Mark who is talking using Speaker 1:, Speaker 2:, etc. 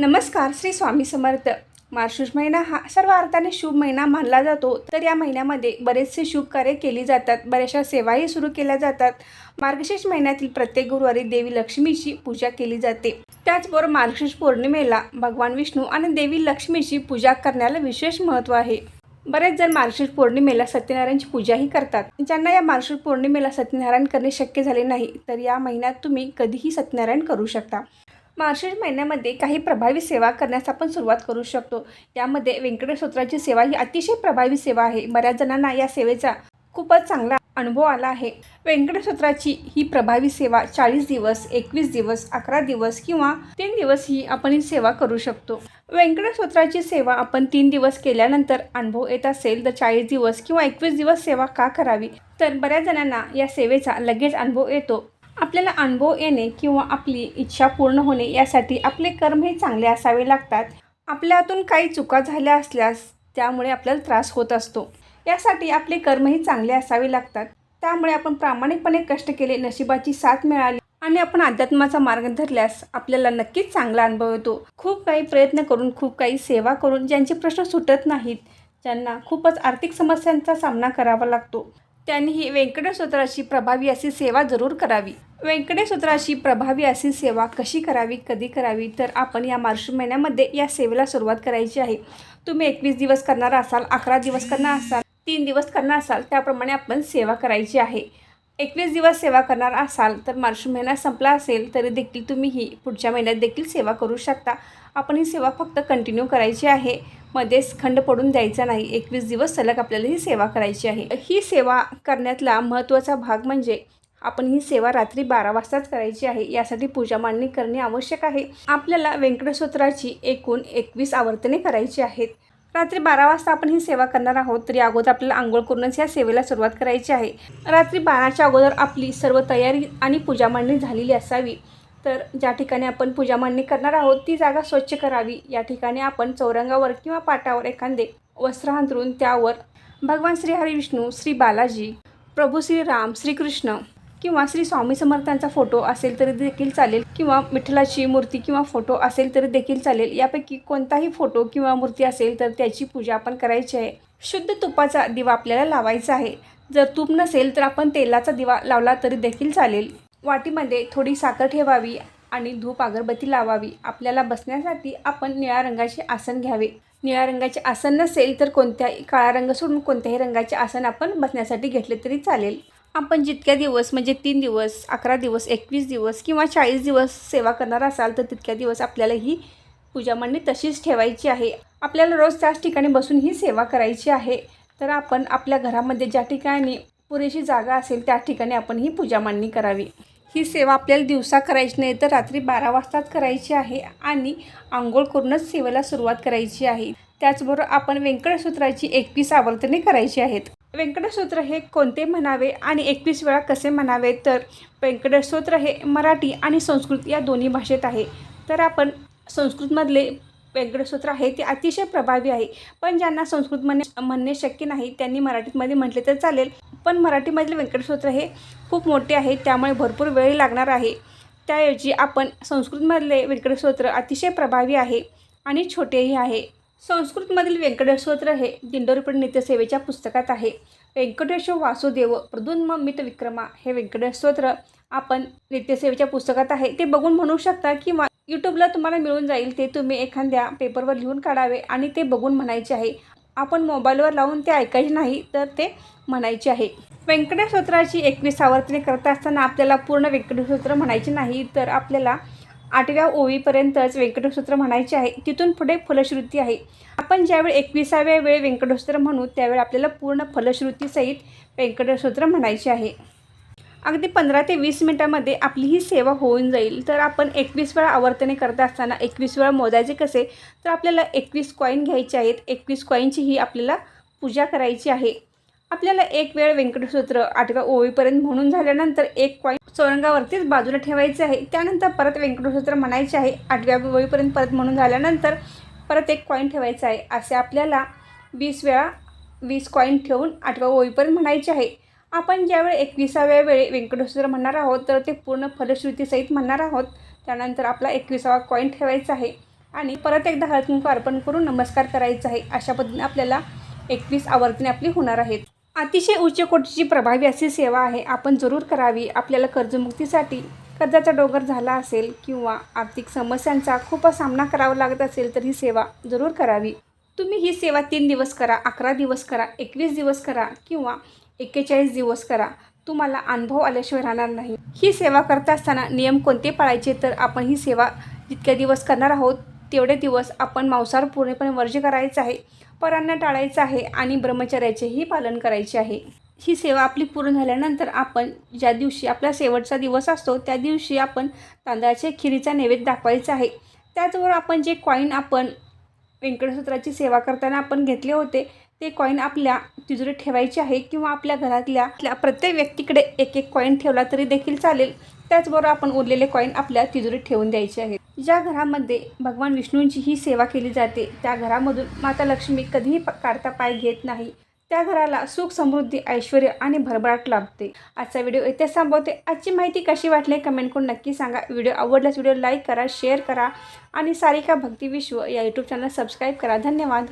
Speaker 1: नमस्कार श्री स्वामी समर्थ. मार्शुष महिना हा सर्व अर्थाने शुभ महिना मानला जातो. तर या महिन्यामध्ये बरेचसे शुभ कार्य केली जातात. बऱ्याचशा सेवाही सुरू केल्या जातात. मार्गशीर्ष महिन्यातील प्रत्येक गुरुवारी देवी लक्ष्मीची पूजा केली जाते. त्याचबरोबर मार्गशीर्ष पौर्णिमेला भगवान विष्णू आणि देवी लक्ष्मीची पूजा करण्याला विशेष महत्त्व आहे. बरेच जण मार्गशीर्ष पौर्णिमेला सत्यनारायणची पूजाही करतात. ज्यांना या मार्गशीर्ष पौर्णिमेला सत्यनारायण करणे शक्य झाले नाही तर या महिन्यात तुम्ही कधीही सत्यनारायण करू शकता. मार्शल महिन्यामध्ये काही प्रभावी सेवा करण्यास आपण सुरुवात करू शकतो. यामध्ये व्यंकटेश्वराची सेवा ही अतिशय प्रभावी सेवा आहे. बऱ्याच जणांना या सेवेचा खूपच चांगला अनुभव आला आहे. व्यंकटेश्वराची ही प्रभावी सेवा चाळीस दिवस एकवीस दिवस अकरा दिवस किंवा तीन दिवस ही आपण ही सेवा करू शकतो. व्यंकटेश्वराची सेवा आपण तीन दिवस केल्यानंतर अनुभव येत असेल तर चाळीस दिवस किंवा एकवीस दिवस सेवा का करावी? तर बऱ्याच जणांना या सेवेचा लगेच अनुभव येतो. आपल्याला अनुभव येणे किंवा आपली इच्छा पूर्ण होणे यासाठी आपले कर्म हे चांगले असावे लागतात. आपल्या हातून काही चुका झाल्या असल्यास त्यामुळे आपल्याला त्रास होत असतो. यासाठी आपले कर्मही चांगले असावे लागतात. त्यामुळे आपण प्रामाणिकपणे कष्ट केले नशिबाची साथ मिळाली आणि आपण अध्यात्माचा मार्ग धरल्यास आपल्याला नक्कीच चांगला अनुभव येतो. खूप काही प्रयत्न करून खूप काही सेवा करून ज्यांचे प्रश्न सुटत नाहीत ज्यांना खूपच आर्थिक समस्यांचा सामना करावा लागतो. त्यांनीही ही स्तोत्राची प्रभावी अशी सेवा जरूर करावी. व्यंकटेश प्रभावी अशी सेवा कशी करावी कधी करावी तर आपण या मार्च महिन्यामध्ये या सेवेला सुरुवात करायची आहे. तुम्ही एकवीस दिवस करणार असाल अकरा दिवस करणार असाल तीन दिवस करणार असाल त्याप्रमाणे आपण सेवा करायची आहे. एकवीस दिवस सेवा करणार असाल तर मार्च महिना संपला असेल तरी देखील तुम्ही ही पुढच्या महिन्यात देखील सेवा करू शकता. आपण ही सेवा फक्त कंटिन्यू करायची आहे. मध्येच खंड पडून द्यायचा नाही. एकवीस दिवस सलग आपल्याला ही सेवा करायची आहे. ही सेवा करण्यातला महत्त्वाचा भाग म्हणजे आपण ही सेवा रात्री बारा वाजताच करायची आहे. यासाठी पूजा मांडणी करणे आवश्यक आहे. आपल्याला व्यंकटस्तोत्राची एकूण एकवीस आवर्तने करायची आहेत. रात्री बारा वाजता आपण ही सेवा करणार आहोत तरी अगोदर आपल्याला आंघोळ करूनच या सेवेला सुरुवात करायची आहे. रात्री बाराच्या अगोदर आपली सर्व तयारी आणि पूजा मांडणी झालेली असावी. तर ज्या ठिकाणी आपण पूजा मांडणी करणार आहोत ती जागा स्वच्छ करावी. या ठिकाणी आपण चौरंगावर किंवा पाटावर एखादे वस्त्र अंतरून त्यावर भगवान श्री हरिविष्णू श्री बालाजी प्रभू श्री राम श्रीकृष्ण किंवा श्री स्वामी समर्थांचा फोटो असेल तरी देखील चालेल किंवा विठ्ठलाची मूर्ती किंवा फोटो असेल तरी देखील चालेल. यापैकी कोणताही फोटो किंवा मूर्ती असेल तर त्याची पूजा आपण करायची आहे. शुद्ध तुपाचा दिवा आपल्याला लावायचा आहे. जर तूप नसेल तर आपण तेलाचा दिवा लावला तरी देखील चालेल. वाटीमध्ये थोडी साखर ठेवावी आणि धूप अगरबत्ती लावावी. आपल्याला बसण्यासाठी आपण निळ्या रंगाचे आसन घ्यावे. निळ्या रंगाचे आसन नसेल तर कोणत्याही काळा रंग सोडून कोणत्याही रंगाचे आसन आपण बसण्यासाठी घेतले तरी चालेल. आपण जितक्या दिवस म्हणजे तीन दिवस अकरा दिवस एकवीस दिवस किंवा चाळीस दिवस सेवा करणार असाल तर तितक्या दिवस आपल्याला ही पूजा मांडणी तशीच ठेवायची आहे. आपल्याला रोज त्याच ठिकाणी बसून ही सेवा करायची आहे. तर आपण आपल्या घरामध्ये ज्या ठिकाणी पुरेशी जागा असेल त्या ठिकाणी आपण ही पूजा मांडणी करावी. ही सेवा आपल्याला दिवसा करायची नाही तर रात्री बारा वाजताच करायची आहे आणि आंघोळ करूनच सेवेला सुरुवात करायची आहे. त्याचबरोबर आपण व्यंकटसूत्राची एकवीस आवर्तने करायची आहेत. व्यंकटसूत्र हे कोणते म्हणावे आणि एकवीस वेळा कसे म्हणावे? तर व्यंकटसूत्र हे मराठी आणि संस्कृत या दोन्ही भाषेत आहे. तर आपण संस्कृतमधले व्यंकटसूत्र आहे ते अतिशय प्रभावी आहे. पण ज्यांना संस्कृत म्हणणे म्हणणे शक्य नाही त्यांनी मराठीमध्ये म्हटले तर चालेल. पण मराठीमधले व्यंकटसूत्र हे खूप मोठे आहे त्यामुळे भरपूर वेळ लागणार आहे. त्याऐवजी आपण संस्कृतमधले व्यंकटसूत्र अतिशय प्रभावी आहे आणि छोटेही आहे. संस्कृतमधील व्यंकटेश्वर हे दिंडोरीपण नित्यसेवेच्या पुस्तकात आहे. व्यंकटेश्वर वासुदेव प्रदुन्म मित विक्रमा हे व्यंकटेश्वर आपण नित्यसेवेच्या पुस्तकात आहे. ते बघून म्हणू शकता किंवा यूट्यूबला तुम्हाला मिळून जाईल. ते तुम्ही एखाद्या पेपरवर लिहून काढावे आणि ते बघून म्हणायचे आहे. आपण मोबाईलवर लावून ते ऐकायचे नाही तर ते म्हणायचे आहे. व्यंकटसूत्राची एकवीस आवर्तने करत असताना आपल्याला पूर्ण व्यंकटसूत्र म्हणायचे नाही तर आपल्याला आठव्या ओवीपर्यंतच व्यंकटसूत्र म्हणायचे आहे. तिथून पुढे फलश्रुती आहे. आपण ज्यावेळी एकविसाव्या वेळ व्यंकटसूत्र म्हणू त्यावेळी आपल्याला पूर्ण फलश्रुतीसहित व्यंकटसूत्र म्हणायचे आहे. अगदी पंधरा ते वीस मिनटामध्ये आपली ही सेवा होऊन जाईल. तर आपण एकवीस वेळा आवर्तने करत असताना एकवीस वेळा मोजायचे कसे? तर आपल्याला एकवीस कॉईन घ्यायचे आहेत. एकवीस कॉईनची ही आपल्याला पूजा करायची आहे. आपल्याला एक वेळ व्यंकटसूत्र आठव्या ओळीपर्यंत म्हणून झाल्यानंतर एक कॉईन चौरंगावरतीच बाजूला ठेवायचे आहे. त्यानंतर परत व्यंकटसूत्र म्हणायचे आहे. आठव्या ओळीपर्यंत परत म्हणून झाल्यानंतर परत एक कॉईन ठेवायचा आहे. असे आपल्याला वीस वेळा वीस कॉईन ठेवून आठव्या ओळीपर्यंत म्हणायचे आहे. आपण ज्यावेळी एकविसाव्या वेळी व्यंकटेश्वर म्हणणार आहोत तर ते पूर्ण फलश्रुतीसहित म्हणणार आहोत. त्यानंतर आपला एकविसावा कॉईन ठेवायचा आहे आणि परत एकदा हळद अर्पण करून नमस्कार करायचा आहे. अशा पद्धतीने आपल्याला एकवीस आवर्तने आपली होणार आहेत. अतिशय उच्च कोटीची प्रभावी अशी सेवा आहे. आपण जरूर करावी. आपल्याला कर्जमुक्तीसाठी कर्जाचा डोंगर झाला असेल किंवा आर्थिक समस्यांचा खूप सामना करावा लागत असेल तर ही सेवा जरूर करावी. तुम्ही ही सेवा तीन दिवस करा अकरा दिवस करा एकवीस दिवस करा किंवा एक्केचाळीस दिवस करा. तुम्हाला अनुभव आल्याशिवाय राहणार नाही. ही सेवा करत असताना नियम कोणते पाळायचे? तर आपण ही सेवा जितक्या दिवस करणार आहोत तेवढे दिवस आपण मांसाहार पूर्णपणे वर्ज करायचं आहे परांना टाळायचं आहे आणि ब्रह्मचर्याचेही पालन करायचे आहे. ही सेवा आपली पूर्ण झाल्यानंतर आपण ज्या दिवशी आपला शेवटचा दिवस असतो त्या दिवशी आपण तांदळाच्या खिरीचा नैवेद्य दाखवायचा आहे. त्याचबरोबर आपण जे कॉईन आपण व्यंकटसूत्राची सेवा करताना आपण घेतले होते ते कॉईन आपल्या तिजोरीत ठेवायचे आहे किंवा आपल्या घरातल्या आपल्या प्रत्येक व्यक्तीकडे एक एक कॉईन ठेवला तरी देखील चालेल. त्याचबरोबर आपण उरलेले कॉईन आपल्या तिजोरीत ठेवून द्यायचे आहेत ज्या घरामध्ये भगवान विष्णूंची ही सेवा केली जाते त्या घरामधून माता लक्ष्मी कधीही प- काढता पाय घेत नाही. त्या घराला सुख समृद्धी ऐश्वर आणि भरभराट लाभते. आजचा व्हिडिओ इथे संपवते आजची माहिती कशी वाटली कमेंट करून नक्की सांगा. व्हिडिओ आवडल्यास व्हिडिओ लाईक करा शेअर करा आणि सारिका भक्ती विश्व या यूट्यूब चॅनल सबस्क्राईब करा. धन्यवाद.